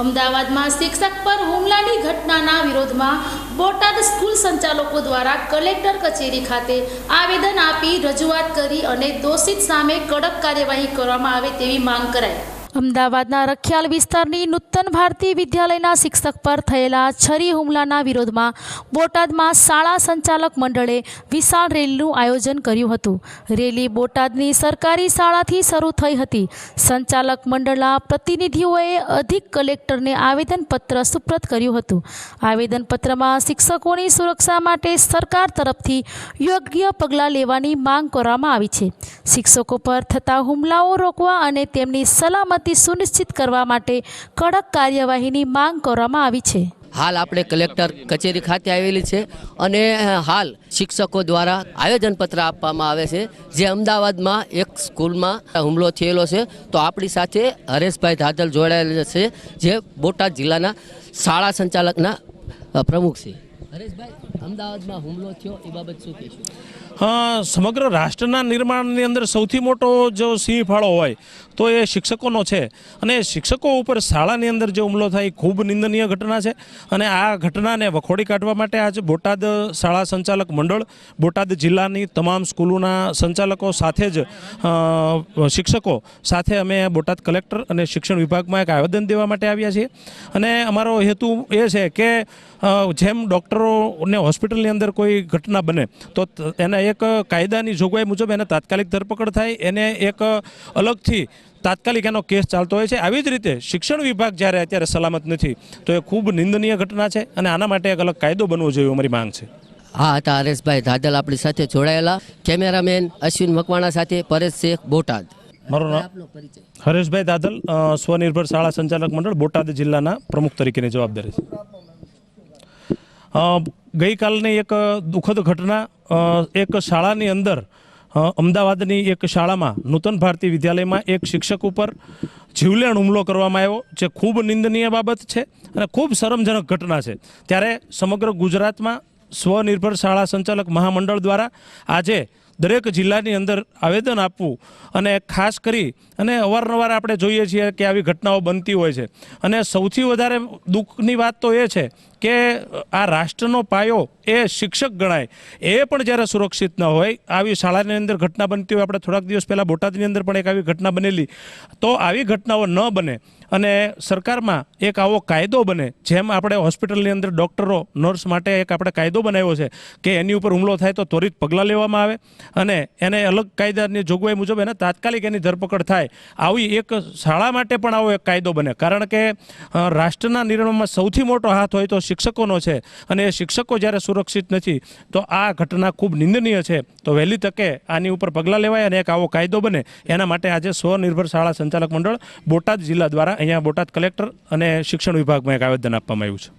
અમદાવાદમાં શિક્ષક પર હુમલાની ઘટનાના વિરોધમાં બોટાદ સ્કૂલ સંચાલકો દ્વારા કલેક્ટર કચેરી ખાતે આવેદન આપી રજૂઆત કરી અને દોષિત સામે કડક કાર્યવાહી કરવામાં આવે તેવી માંગ કરાઈ. અમદાવાદના રખિયાલ વિસ્તારની નૂતન ભારતી વિદ્યાલયના શિક્ષક પર થયેલા છરી હુમલાના વિરોધમાં બોટાદમાં શાળા સંચાલક મંડળે વિશાળ રેલીનું આયોજન કર્યું હતું. રેલી બોટાદની સરકારી શાળાથી શરૂ થઈ હતી. સંચાલક મંડળના પ્રતિનિધિઓએ અધિક કલેક્ટરને આવેદનપત્ર સુપ્રત કર્યું હતું. આવેદનપત્રમાં શિક્ષકોની સુરક્ષા માટે સરકાર તરફથી યોગ્ય પગલાં લેવાની માંગ કરવામાં આવી છે. શિક્ષકો પર થતા હુમલાઓ રોકવા અને તેમની સલામતી સુનિશ્ચિત કરવા માટે કડક કાર્યવાહીની માંગ કરવામાં આવી છે. હાલ આપણે કલેક્ટર કચેરી ખાતે આવેલી છે અને હાલ શિક્ષકો દ્વારા આવેદનપત્ર આપવામાં આવે છે, જે અમદાવાદમાં એક સ્કૂલમાં હુમલો થયેલો છે. તો આપણી સાથે હરેશભાઈ ધાદલ જોડાયેલા છે, જે બોટાદ જિલ્લાના શાળા સંચાલકના પ્રમુખ છે. હરેશભાઈ, અમદાવાદમાં હુમલો થયો બાબત શું સમગ્ર રાષ્ટ્રના નિર્માણની અંદર સૌથી મોટો જો સિંહ ફાળો હોય, તો એ શિક્ષકોનો છે. અને શિક્ષકો ઉપર શાળાની અંદર જે હુમલો થાય ખૂબ નિંદનીય ઘટના છે. અને આ ઘટનાને વખોડી કાઢવા માટે આજે બોટાદ શાળા સંચાલક મંડળ, બોટાદ જિલ્લાની તમામ સ્કૂલોના સંચાલકો સાથે જ શિક્ષકો સાથે અમે બોટાદ કલેક્ટર અને શિક્ષણ વિભાગમાં એક આવેદન દેવા માટે આવ્યા છીએ. અને અમારો હેતુ એ છે કે જેમ જેમ ડૉક્ટરોને હોસ્પિટલની અંદર કોઈ ઘટના બને તો એને એક કાયદાની જોગવાઈ મુજબ એને તાત્કાલિક ધરપકડ થાય એને એક અલગથી તાત્કાલિક એનો કેસ ચાલતો હોય છે. આવી જ રીતે શિક્ષણ વિભાગ જ્યારે અત્યારે સલામત નથી તો એ ખૂબ નિંદનીય ઘટના છે અને આના માટે એક અલગ કાયદો બનવો જોઈએ અમારી માંગ છે. હા હતા હરેશભાઈ ધાદલ આપણી સાથે જોડાયેલા. કેમેરામેન અશ્વિન મકવાણા સાથે પરેશ શેખ બોટાદ. મારું નામ હરેશભાઈ દાદલ સ્વનિર્ભર શાળા સંચાલક મંડળ બોટાદ જિલ્લાના પ્રમુખ તરીકેની જવાબદારી છે. ગઈકાલની એક દુઃખદ ઘટના એક શાળાની અંદર અમદાવાદની એક શાળામાં, નૂતન ભારતી વિદ્યાલયમાં એક શિક્ષક ઉપર જીવલેણ હુમલો કરવામાં આવ્યો, જે ખૂબ નિંદનીય બાબત છે અને ખૂબ શરમજનક ઘટના છે. ત્યારે સમગ્ર ગુજરાતમાં સ્વનિર્ભર શાળા સંચાલક મહામંડળ દ્વારા આજે દરેક જિલ્લાની અંદર આવેદન આપવું અને ખાસ કરી અને અવારનવાર આપણે જોઈએ છીએ કે આવી ઘટનાઓ બનતી હોય છે. અને સૌથી વધારે દુઃખની વાત તો એ છે કે આ રાષ્ટ્રનો પાયો એ શિક્ષક ગણાય. એ પણ જ્યારે સુરક્ષિત ન હોય, આવી શાળાની અંદર ઘટના બનતી હોય, આપણે થોડાક દિવસ પહેલાં બોટાદની અંદર પણ એક આવી ઘટના બનેલી. તો આવી ઘટનાઓ ન બને અને સરકારમાં એક આવો કાયદો બને, જેમ આપણે હોસ્પિટલની અંદર ડૉક્ટરો, નર્સ માટે એક આપણે કાયદો બનાવ્યો છે કે એની ઉપર હુમલો થાય તો ત્વરિત પગલાં લેવામાં આવે અને એને અલગ કાયદાની જોગવાઈ મુજબ એને તાત્કાલિક એની ધરપકડ થાય. આવી એક શાળા માટે પણ આવો એક કાયદો બને. કારણ કે રાષ્ટ્રના નિર્માણમાં સૌથી મોટો હાથ હોય તો શિક્ષકોનો છે અને એ શિક્ષકો જ્યારે સુરક્ષિત નથી, તો આ ઘટના ખૂબ નિંદનીય છે. તો વહેલી તકે આની ઉપર પગલાં લેવાય અને એક આવો કાયદો બને. એના માટે આજે સ્વનિર્ભર શાળા સંચાલક મંડળ બોટાદ જિલ્લા દ્વારા અહીંયા બોટાદ કલેક્ટર અને શિક્ષણ વિભાગમાં એક આવેદન આપવામાં આવ્યું છે.